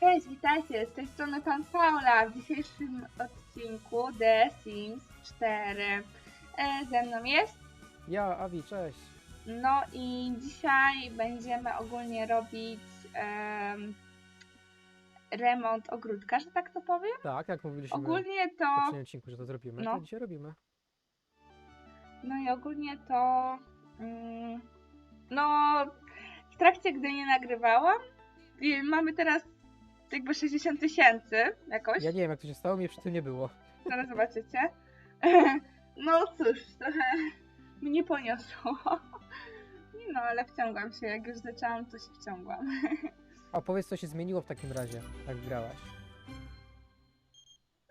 Cześć, witajcie, z tej strony Pan Paula. W dzisiejszym odcinku The Sims 4 e, ze mną jest. Ja, Avi, cześć. No i dzisiaj będziemy ogólnie robić em, remont ogródka, że tak to powiem. Tak, jak mówiliśmy Ogólnie w to, poprzednim odcinku, że to zrobimy, no. to dzisiaj robimy. no i ogólnie to, mm, no w trakcie gdy nie nagrywałam, i mamy teraz jakby 60 tysięcy jakoś. Ja nie wiem, jak to się stało, mnie przy tym nie było. Zaraz zobaczycie. No cóż, trochę mnie poniosło. No, ale wciągłam się. Jak już zaczęłam, to się wciągłam. A powiedz, co się zmieniło w takim razie, jak grałaś.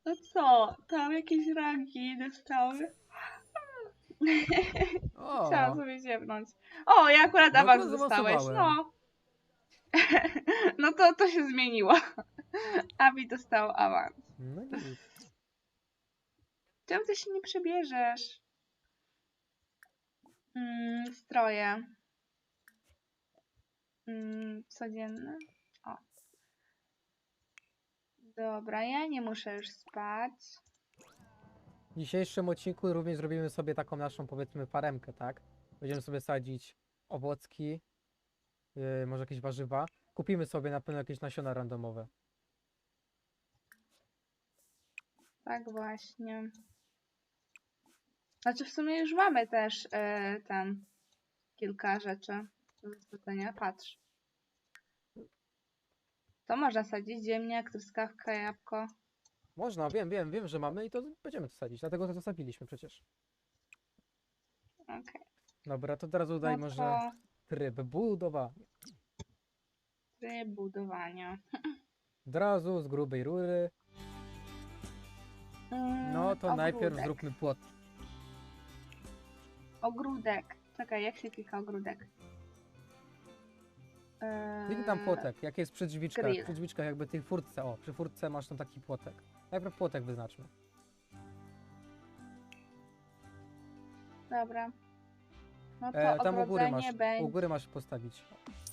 No co, tam jakieś rangi dostały. O, Chciałam sobie ziewnąć. O, ja akurat No, awans dostałeś. No. No to, to się zmieniło. Abi dostał awans. no. Czemu ty się nie przebierzesz? Mm, stroje. Mm, codzienne. O. Dobra, ja nie muszę już spać. W dzisiejszym odcinku również zrobimy sobie taką naszą, powiedzmy, faremkę, tak? Będziemy sobie sadzić owocki, yy, może jakieś warzywa. Kupimy sobie na pewno jakieś nasiona randomowe. Tak właśnie. Znaczy w sumie już mamy też e, tam kilka rzeczy do. Patrz. To można sadzić ziemniak, truskawka, jabłko. Można, wiem, wiem, wiem, że mamy i to będziemy to sadzić, dlatego to zostawiliśmy przecież. Okej. Dobra, to teraz udaj No może to tryb budowania. tryb budowania. Od razu z grubej rury. Mm, No to najpierw ogródek. zróbmy płot. Ogródek. Czekaj, jak się klika ogródek? Eee, Kliknij tam płotek, jak jest przy drzwiczkach, grill. przy drzwiczkach jakby tej furtce, o, przy furtce masz tam taki płotek. Najpierw płotek wyznaczmy. Dobra. No to E, tam u góry masz, będzie... u góry masz postawić.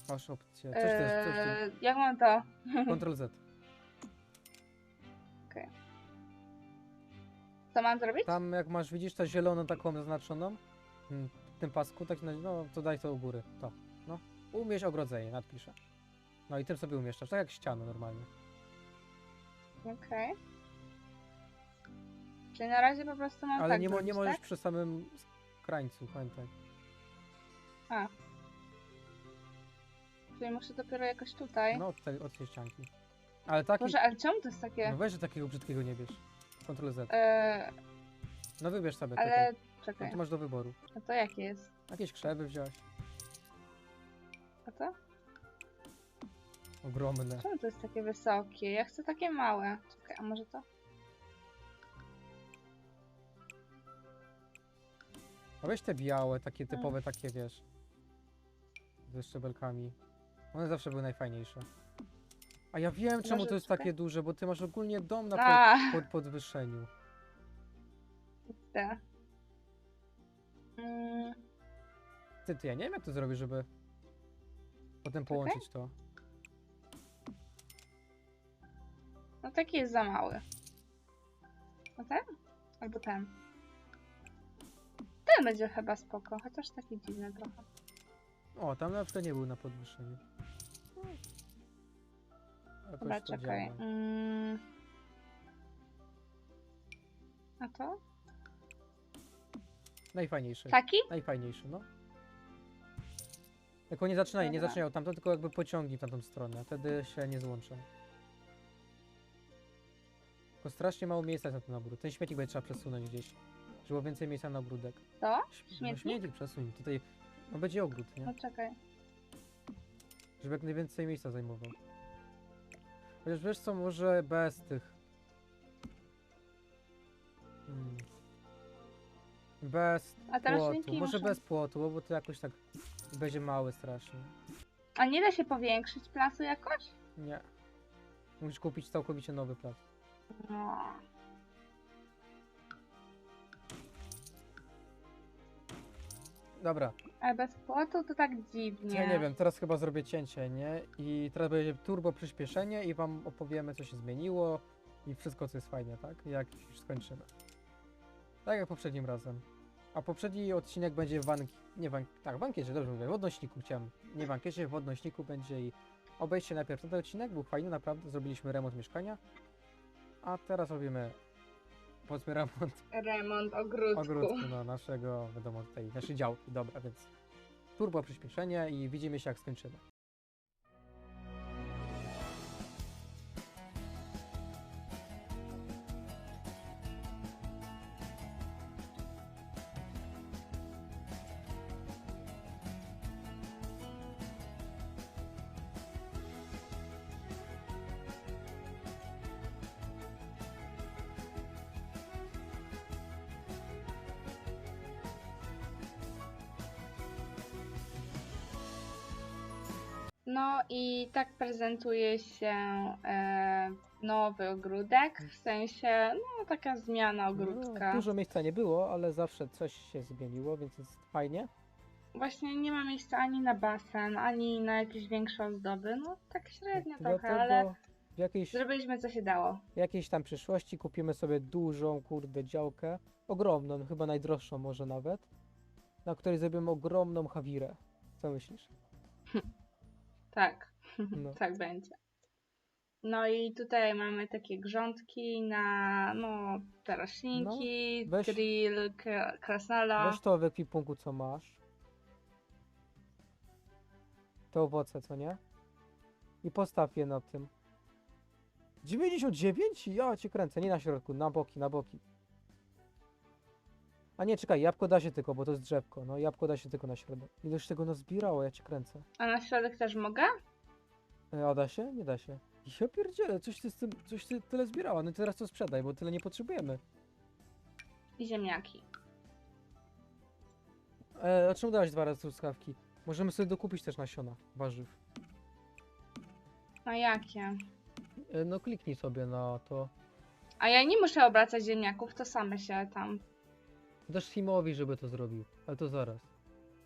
Masz opcję, coś to jest, coś Eee, jak mam to? Ctrl Z. Co mam zrobić? Tam jak masz, widzisz tę zieloną taką zaznaczoną, mm, w tym pasku, tak, na- no to daj to u góry, to, no. Umieść ogrodzenie, nadpiszę. No i tym sobie umieszczasz, tak jak ścianę normalnie. Okej. Czyli na razie po prostu mam Ale tak nie, mo- nie zrobić, możesz tak? przy samym krańcu, pamiętaj. A. Czyli muszę dopiero jakoś tutaj. No, od tej, od tej ścianki. Ale taki, Boże, ale czemu to jest takie... no weź, że takiego brzydkiego nie bierz. Ctrl Z. Eee, No wybierz sobie ale... takie. No Czekaj, to masz do wyboru. no to jakie jest? Jakieś krzewy wziąłeś. A to? Ogromne. Czemu to jest takie wysokie? Ja chcę takie małe. Czekaj, a może to? A weź te białe, takie Hmm. typowe, takie wiesz. Ze szczebelkami. One zawsze były najfajniejsze. A ja wiem czemu to jest Nożyczkę? takie duże, bo ty masz ogólnie dom na A, pod, pod podwyższeniu. te. Mm, Ty, ty, ja nie wiem jak to zrobić, żeby potem połączyć to. no taki jest za mały. No ten? Albo ten. Ten będzie chyba spoko, chociaż taki dziwny trochę. O, tam na przykład nie był na podwyższeniu. Jakoś Dobra, to czekaj. działa. Mm. A to? Najfajniejszy. Taki? Najfajniejszy, no. Tylko nie zaczynaj, nie Dobra. zaczynaj od tamto, tylko jakby pociągnij w tamtą stronę, wtedy się nie złączą. Tylko strasznie mało miejsca jest na ten ogród. Ten śmietnik będzie trzeba przesunąć gdzieś, żeby było więcej miejsca na ogródek. To? Śm- No Śmietnik? śmietnik przesuń, tutaj no będzie ogród, nie? No czekaj. Żeby jak najwięcej miejsca zajmował. Chociaż wiesz co, może bez tych... Hmm. Bez A te płotu, może muszą... bez płotu, bo to jakoś tak będzie małe strasznie. A nie da się powiększyć placu jakoś? Nie. Musisz kupić całkowicie nowy plac. No. Dobra, Ale bez płotu to tak dziwnie. ja nie wiem, teraz chyba zrobię cięcie, nie? I teraz będzie turbo przyspieszenie i wam opowiemy, co się zmieniło i wszystko, co jest fajnie, tak? Jak już skończymy. Tak jak poprzednim razem. A poprzedni odcinek będzie w wanki... Nie wank... Tak, w wankiecie, dobrze mówię, w odnośniku chciałem. Nie w wankiecie, w odnośniku będzie i obejście najpierw ten odcinek, był fajny, naprawdę, zrobiliśmy remont mieszkania. A teraz robimy, powiedzmy, remont Remont ogródku. ogródku no, naszego, wiadomo, tej naszej działki. Dobra, więc turbo przyspieszenie i widzimy się jak skończymy. No i tak prezentuje się e, nowy ogródek, w sensie, no taka zmiana ogródka. No, dużo miejsca nie było, ale zawsze coś się zmieniło, więc jest fajnie. Właśnie nie ma miejsca ani na basen, ani na jakieś większe ozdoby, no tak średnio trochę, Dlatego ale w jakiejś, zrobiliśmy co się dało. w jakiejś tam przyszłości kupimy sobie dużą, kurde, działkę. Ogromną, chyba najdroższą może nawet. Na której zrobimy ogromną hawirę. Co myślisz? Tak, No. tak będzie. No i tutaj mamy takie grządki na, no, te roślinki, No, weź- drill, k- krasnala. Weź to w ekwipunku, co masz. Te owoce, co nie? I postaw je na tym. 99? Ja cię kręcę, nie na środku, na boki, na boki. A nie, czekaj, jabłko da się tylko, bo to jest drzewko. No, jabłko da się tylko na środek. Ileż tego nazbierało, ja cię kręcę. A na środek też mogę? E, A da się? Nie da się. Ja pierdzielę, coś ty, z tym, coś ty tyle zbierała. No i teraz to sprzedaj, bo tyle nie potrzebujemy. I ziemniaki. E, a czemu dałaś dwa razy truskawki? Możemy sobie dokupić też nasiona warzyw. A jakie? E, No kliknij sobie na to. A ja nie muszę obracać ziemniaków, to same się tam. Dasz Simowi, żeby to zrobił. Ale to zaraz.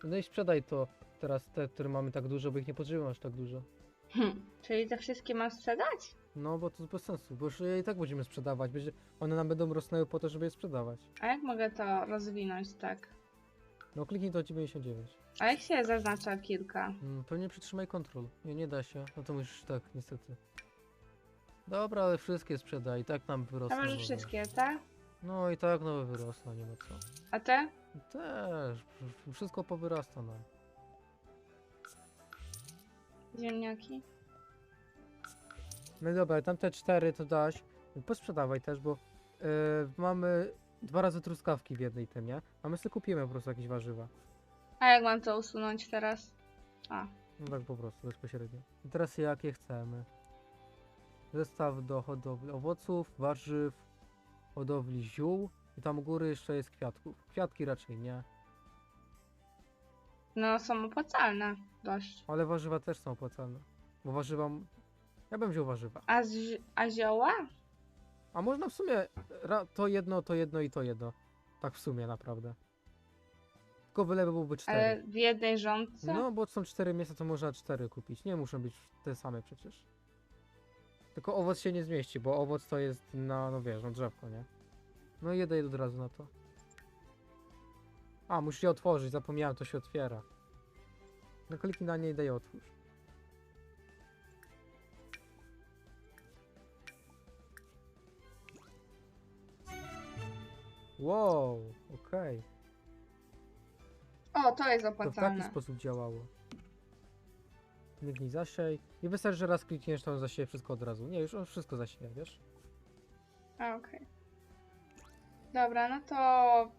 No i sprzedaj to teraz te, które mamy tak dużo, bo ich nie potrzebujemy aż tak dużo. Hm, czyli te wszystkie mam sprzedać? No bo to bez sensu, bo już je i tak będziemy sprzedawać. Będzie, one nam będą rosnęły po to, żeby je sprzedawać. A jak mogę to rozwinąć tak? No kliknij to 99. A jak się zaznacza kilka? Mm, pewnie przytrzymaj kontrol. Nie, nie da się. No to musisz tak, niestety. Dobra, ale wszystkie sprzedaj. I tak nam wyrosną. może nowe. wszystkie, tak? No i tak nowe wyrosną, nie ma co. A te? Też, wszystko powyrasta nam. Ziemniaki? No dobra, tamte cztery to daś. Posprzedawaj też, bo yy, mamy dwa razy truskawki w jednej temie, a my sobie kupimy po prostu jakieś warzywa. A jak mam to usunąć teraz? A, No tak po prostu, bezpośrednio. I teraz jakie chcemy? Zestaw do hodowli owoców, warzyw, hodowli ziół i tam u góry jeszcze jest kwiatków. Kwiatki raczej nie, no są opłacalne dość. ale warzywa też są opłacalne. Bo warzywa... Ja bym wziął warzywa. A, zi- a zioła? A można w sumie ra- to jedno, to jedno i to jedno. Tak w sumie naprawdę. Tylko wylewy byłby cztery. Ale w jednej rządce? No, bo są cztery miejsca, to można cztery kupić. Nie muszą być te same przecież. Tylko owoc się nie zmieści, bo owoc to jest na, no wiesz, na drzewko, nie? No i jedę od razu na to. A, muszę je otworzyć, zapomniałem, to się otwiera. No kliknij na nie i daj otwórz. Wow, okej. O, to jest To w taki sposób działało. Kliknij zasiej. Nie wystarczy, że raz klikniesz, to on zasieje wszystko od razu. Nie, już on wszystko zasieje, wiesz? A, okej. Dobra, no to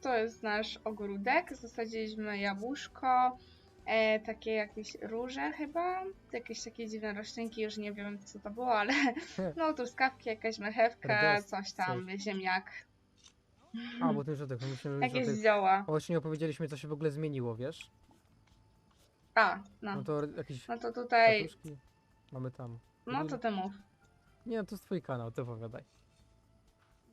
to jest nasz ogródek. Zasadziliśmy jabłuszko, e, takie jakieś róże chyba, jakieś takie dziwne roślinki, już nie wiem co to było, ale no truskawki, jakaś marchewka, coś tam, ziemniak, A, bo tym żołtek, myślałem, że jakieś zioła. O, Właśnie nie opowiedzieliśmy, co się w ogóle zmieniło, wiesz? A, no. No to jakieś No to tutaj, kwiatuszki mamy tam. no to ty mów. Nie, to jest twój kanał, ty opowiadaj.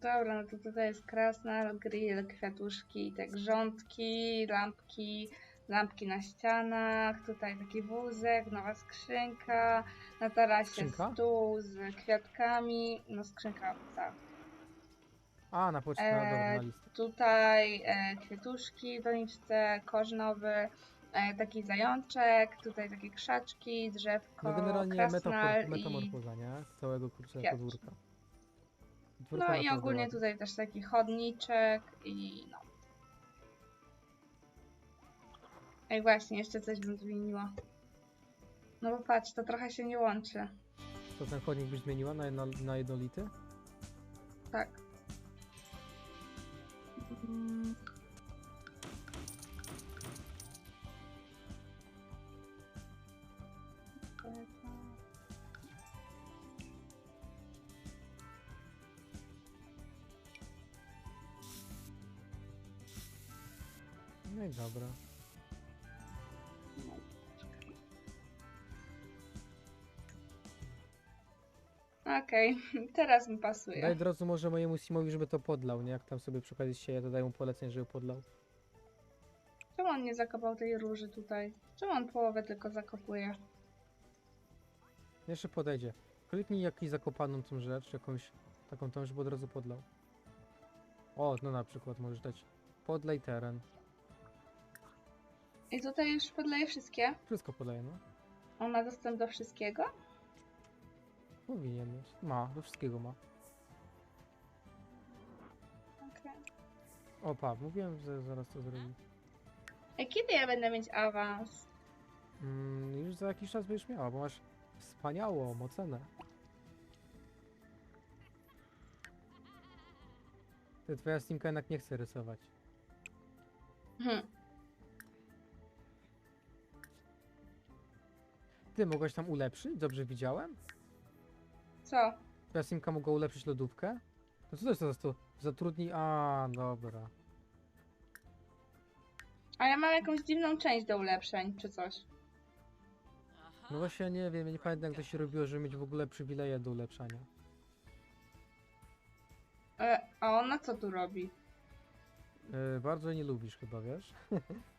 Dobra, no to tutaj jest krasnal, grill, kwiatuszki, te grządki, lampki, lampki na ścianach, tutaj taki wózek, nowa skrzynka, na tarasie Skrzynka? stół z kwiatkami, no skrzynka, tak. A, na pocztę, dobra, na Eee, listę. Tutaj e, kwiatuszki w doniczce, kosz nowy, e, taki zajączek, tutaj takie krzaczki, drzewko, No generalnie krasnal i... metamorfoza, nie? Całego kurczę kwiat. podwórka. Podwórko No i naprawdę ogólnie ładne. tutaj też taki chodniczek i no. Ej, właśnie, jeszcze coś bym zmieniła. No bo patrz, to trochę się nie łączy. To ten chodnik byś zmieniła na, jedno, na jednolity? Tak. Mm. Dobra. Okej, teraz mi pasuje. Daj od razu może mojemu Simowi, żeby to podlał, nie? Jak tam sobie przy okazji sieje, to daj mu polecenie, żeby podlał. Czemu on nie zakopał tej róży tutaj? Czemu on połowę tylko zakopuje? Jeszcze podejdzie. Kliknij jakiś zakopaną tą rzecz, jakąś taką tą, żeby od razu podlał. O, no na przykład możesz dać podlej teren. I tutaj już podleję wszystkie. Wszystko podaje, no. On ma dostęp do wszystkiego? Powinien mieć. Ma, do wszystkiego ma. Okej. O, pa, mówiłem, że zaraz to zrobi. A kiedy ja będę mieć awans? Mm, już za jakiś czas będziesz miała, bo masz wspaniałą ocenę. Ty, twoja Steamka jednak nie chce rysować. Hmm. Ty, mogłaś tam ulepszyć? Dobrze widziałem? Co? Twoja mogła ulepszyć lodówkę? No co to jest za to? Zatrudnij... A, dobra. A ja mam jakąś dziwną część do ulepszeń, czy coś. No właśnie, nie wiem, ja nie pamiętam jak to się robiło, żeby mieć w ogóle przywileje do ulepszania. E, a ona co tu robi? Yy, bardzo jej nie lubisz chyba, wiesz?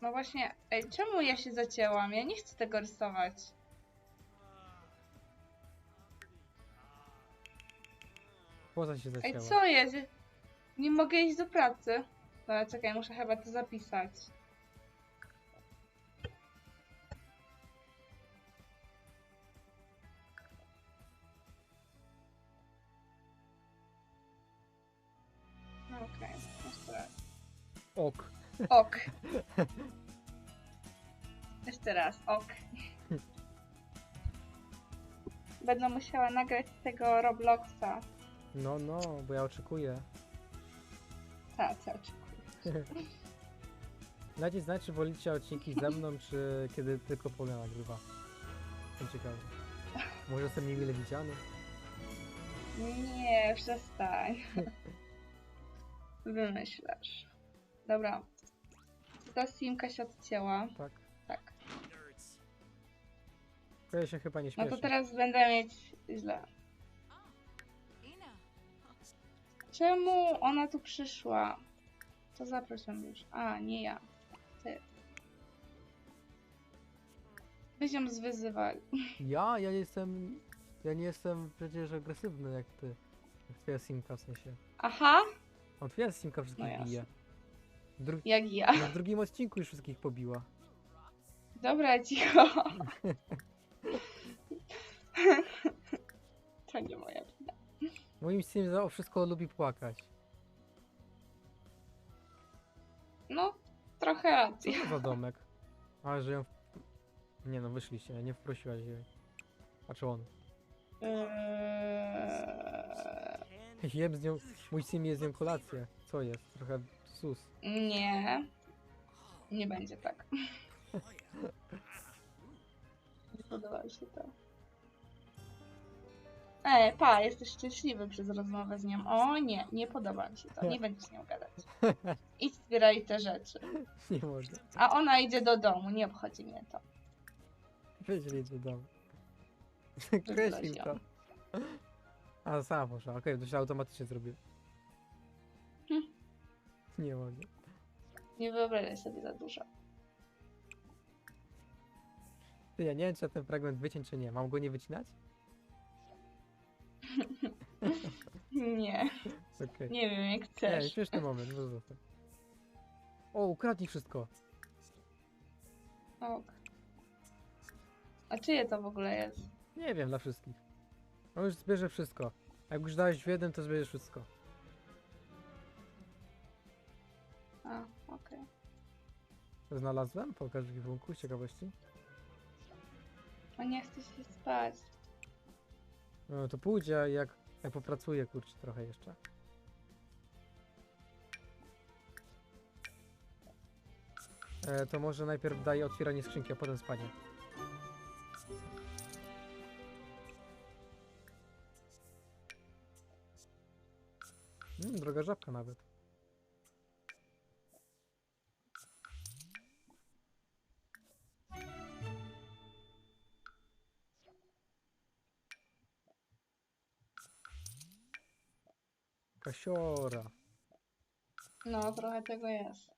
No właśnie, ej, czemu ja się zacięłam? Ja nie chcę tego rysować. Poza się Ej, zacięła. co jest? Nie mogę iść do pracy. Dobra, czekaj, muszę chyba to zapisać. No Okej, jeszcze raz. Ok. Ok. Jeszcze raz, ok. Będę musiała nagrać z tego Robloxa. No, no, bo ja oczekuję. Tak, co oczekuję. Dajcie znać, czy wolicie odcinki ze mną, czy kiedy tylko Polia nagrywa. Jestem ciekawy. Może jestem niemile widziany? Nie, przestań. Wymyślasz. Dobra. Ta simka się odcięła. Tak. Tak. Ja się chyba nie No śmieszę. to teraz będę mieć źle. Czemu ona tu przyszła? To ją już. A, nie ja. Ty. Byś ją zwyzywali. Ja? Ja nie jestem... Ja nie jestem przecież agresywny jak ty. Jak twoja simka w sensie. Aha, On twoja simka wszystkich No jasne. bije. Dru... jak ja. no, w drugim odcinku już wszystkich pobiła. Dobra, cicho. To nie moja wina. Moim sim za o wszystko lubi płakać. No, trochę racji. Co to za domek? A, że ją... W... Nie no, wyszliście, nie wprosiłaś jej. A czy on? Eee, Jem z nią... Mój sim je z nią kolację. Co jest? Trochę sus. nie. Nie będzie tak. Nie podoba mi się to. Ej, pa, jesteś szczęśliwy przez rozmowę z nią. O nie, nie podoba mi się to. Nie będziesz z nią gadać. Idź zbieraj te rzeczy. Nie można. A ona idzie do domu, nie obchodzi mnie to. Weź jej do domu. Wybrać Kreśl ją. to. A, sama poszła, okej, to się automatycznie zrobił. Nie mogę. Nie wyobrażaj sobie za dużo. Ty, ja nie wiem, czy ja ten fragment wyciąć, czy nie. Mam go nie wycinać? Nie, Okej. nie wiem jak Nie, chcesz. śmieszny moment, może zostać. O, ukradnij wszystko. Ok. A czyje to w ogóle jest? Nie wiem, dla wszystkich. On już zbierze wszystko. Jak już dałeś w jeden, to zbierzesz wszystko. Znalazłem? Pokaż w kierunku, z ciekawości. O nie chce się spać. No to pójdzie, jak, jak popracuję, kurczę, trochę jeszcze. E, to może najpierw daj otwieranie skrzynki, a potem spanie. Mm, droga żabka nawet. Kasiora. No, trochę tego jest.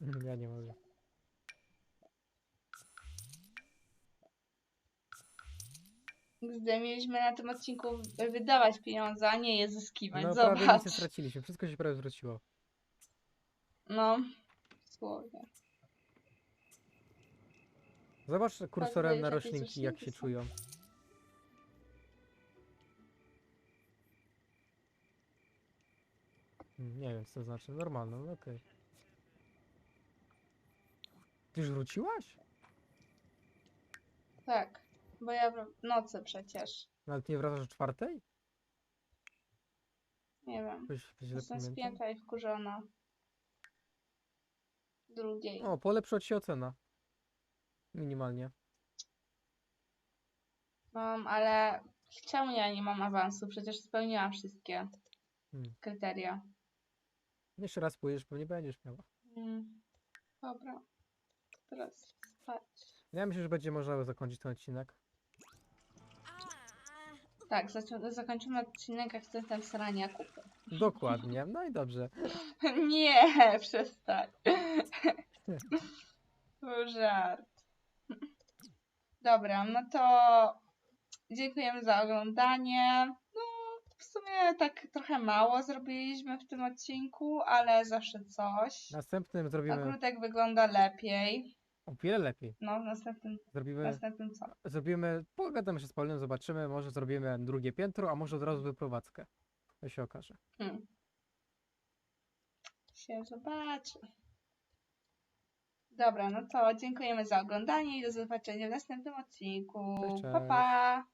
Ja nie mogę. Gdy mieliśmy na tym odcinku wydawać pieniądze, a nie je zyskiwać. No prawie nic Zobacz. nie straciliśmy, wszystko się prawie zwróciło. No, słowie. Zobacz kursorem już na roślinki, jak się czują. Mm, Nie wiem, co to znaczy. Normalne, no okej. Ty już wróciłaś? Tak, bo ja w nocy przecież. Nawet nie wracasz o czwartej? Nie wiem. Coś źle Jestem spięta i wkurzona. Drugiej. O, polepszyła ci się ocena. Minimalnie. Mam, ale czemu ja nie mam awansu? Przecież spełniłam wszystkie Hmm. kryteria. Jeszcze raz pójdziesz, pewnie będziesz miała. Mm. Dobra. Teraz spać. Ja myślę, że będzie można zakończyć ten odcinek. Tak, zaczą- zakończymy odcinek akcentem srania kupy. Dokładnie, no i dobrze. Nie, przestań. Był żart. Dobra, no to dziękujemy za oglądanie. No, w sumie tak trochę mało zrobiliśmy w tym odcinku, ale zawsze coś. Następnym zrobimy Ogródek wygląda lepiej. o wiele lepiej. No, w następnym, Zrobimy, następnym co? zrobimy, pogadamy się z Paulem, zobaczymy, może zrobimy drugie piętro, a może od razu wyprowadzkę. To się okaże. Hmm. Się zobaczy. Dobra, no to dziękujemy za oglądanie i do zobaczenia w następnym odcinku. Cześć, Pa, pa!